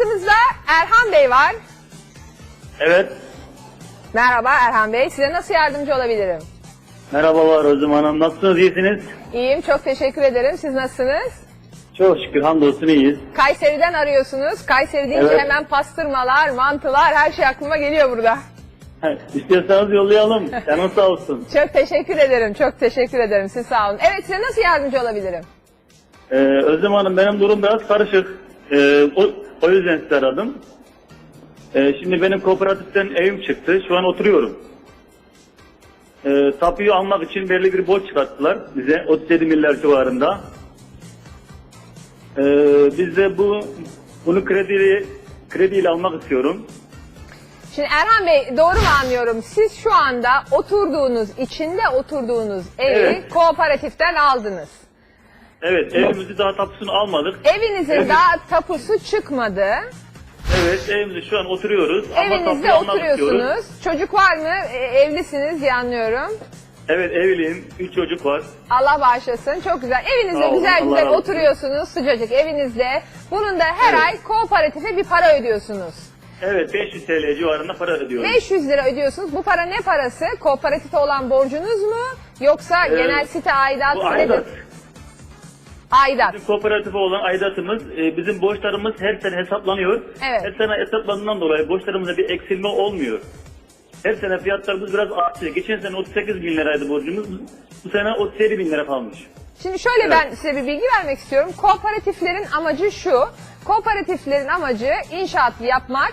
Hattımızda Erhan Bey var. Evet. Merhaba Erhan Bey. Size nasıl yardımcı olabilirim? Merhabalar Özlem Hanım. Nasılsınız? iyisiniz? İyiyim. Çok teşekkür ederim. Siz nasılsınız? Çok şükür hamdolsun iyiyiz. Kayseri'den arıyorsunuz. Kayseri deyince Evet. hemen pastırmalar, mantılar her şey aklıma geliyor burada. İstiyorsanız yollayalım. Canın sağ olsun. Çok teşekkür ederim. Çok teşekkür ederim. Siz sağ olun. Evet size nasıl yardımcı olabilirim? Ee, Özlem Hanım benim durum biraz karışık. Ee, o, o yüzden sizi aradım. Ee, şimdi benim kooperatiften evim çıktı. Şu an oturuyorum. Ee, tapuyu almak için belli bir borç çıkarttılar bize. 37 milyar civarında. Ee, biz de bu bunu krediyle, krediyle almak istiyorum. Şimdi Erhan Bey doğru mu anlıyorum? Siz şu anda oturduğunuz, içinde oturduğunuz evi Evet. kooperatiften aldınız. Evet evimizi daha tapusunu almadık. Evinizin Evet. daha tapusu çıkmadı. Evet evimizde şu an oturuyoruz. ama Evinizde tapuyu almak istiyoruz. oturuyorsunuz. Çocuk var mı? E, evlisiniz diye anlıyorum. Evet evliyim. Üç çocuk var. Allah bağışlasın. Çok güzel. Evinizde Sağ olun, güzel Allah güzel razı olsun. oturuyorsunuz sıcacık evinizde. Bunun da her Evet. ay kooperatife bir para ödüyorsunuz. Evet 500 TL civarında para ödüyoruz. 500 lira ödüyorsunuz. Bu para ne parası? Kooperatife olan borcunuz mu? Yoksa Ee, genel site aidatı Bu nedir? aidat. Aidat. Bizim kooperatife olan aidatımız, e, bizim borçlarımız her sene hesaplanıyor. Evet. Her sene hesaplandığından dolayı borçlarımızda bir eksilme olmuyor. Her sene fiyatlarımız biraz artıyor. Geçen sene 38 bin liraydı borcumuz. Bu sene 37 bin lira kalmış. Şimdi şöyle Evet. ben size bir bilgi vermek istiyorum. Kooperatiflerin amacı şu. Kooperatiflerin amacı inşaat yapmak.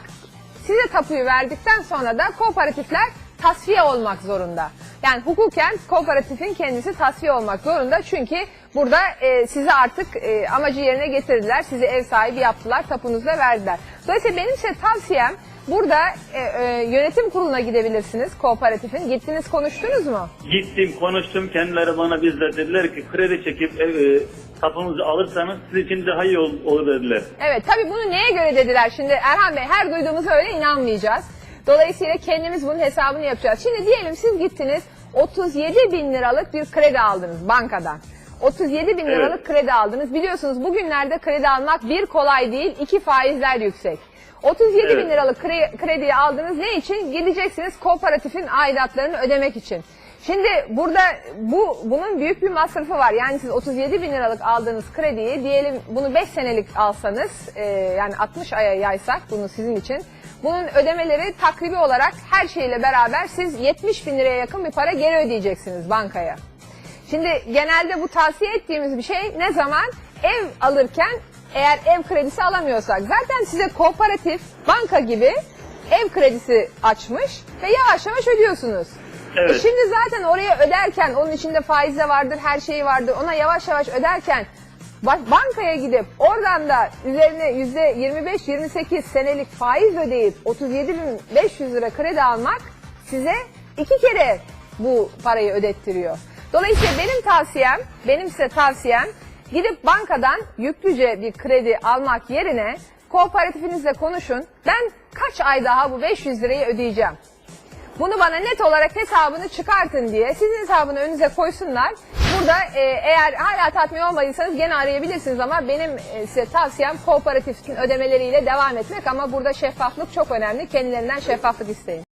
Size tapuyu verdikten sonra da kooperatifler tasfiye olmak zorunda. Yani hukuken kooperatifin kendisi tasfiye olmak zorunda. Çünkü burada e, size artık e, amacı yerine getirdiler. Sizi ev sahibi yaptılar, tapunuzu da verdiler. Dolayısıyla benim size tavsiyem burada e, e, yönetim kuruluna gidebilirsiniz kooperatifin. Gittiniz konuştunuz mu? Gittim, konuştum. Kendileri bana bizler dediler ki kredi çekip ev, e, tapumuzu alırsanız sizin için daha iyi ol- olur dediler. Evet tabii bunu neye göre dediler şimdi Erhan Bey her duyduğumuza öyle inanmayacağız. Dolayısıyla kendimiz bunun hesabını yapacağız. Şimdi diyelim siz gittiniz 37 bin liralık bir kredi aldınız bankadan. 37 bin Evet. liralık kredi aldınız. Biliyorsunuz bugünlerde kredi almak bir kolay değil, iki faizler yüksek. 37 bin Evet. liralık kre- krediyi aldınız ne için? Gideceksiniz kooperatifin aidatlarını ödemek için. Şimdi burada bu bunun büyük bir masrafı var. Yani siz 37 bin liralık aldığınız krediyi diyelim bunu 5 senelik alsanız e, yani 60 aya yaysak bunu sizin için. Bunun ödemeleri takribi olarak her şeyle beraber siz 70 bin liraya yakın bir para geri ödeyeceksiniz bankaya. Şimdi genelde bu tavsiye ettiğimiz bir şey ne zaman? Ev alırken eğer ev kredisi alamıyorsak zaten size kooperatif, banka gibi ev kredisi açmış ve yavaş yavaş ödüyorsunuz. Evet. E şimdi zaten oraya öderken onun içinde faiz de vardır, her şeyi vardır. Ona yavaş yavaş öderken ba- bankaya gidip oradan da üzerine yüzde 25-28 senelik faiz ödeyip 37.500 lira kredi almak size iki kere bu parayı ödettiriyor. Dolayısıyla benim tavsiyem, benim size tavsiyem gidip bankadan yüklüce bir kredi almak yerine kooperatifinizle konuşun. Ben kaç ay daha bu 500 lirayı ödeyeceğim? Bunu bana net olarak hesabını çıkartın diye sizin hesabını önünüze koysunlar. Burada e, eğer hala tatmin olmadıysanız gene arayabilirsiniz ama benim e, size tavsiyem kooperatifin ödemeleriyle devam etmek ama burada şeffaflık çok önemli. Kendilerinden şeffaflık isteyin.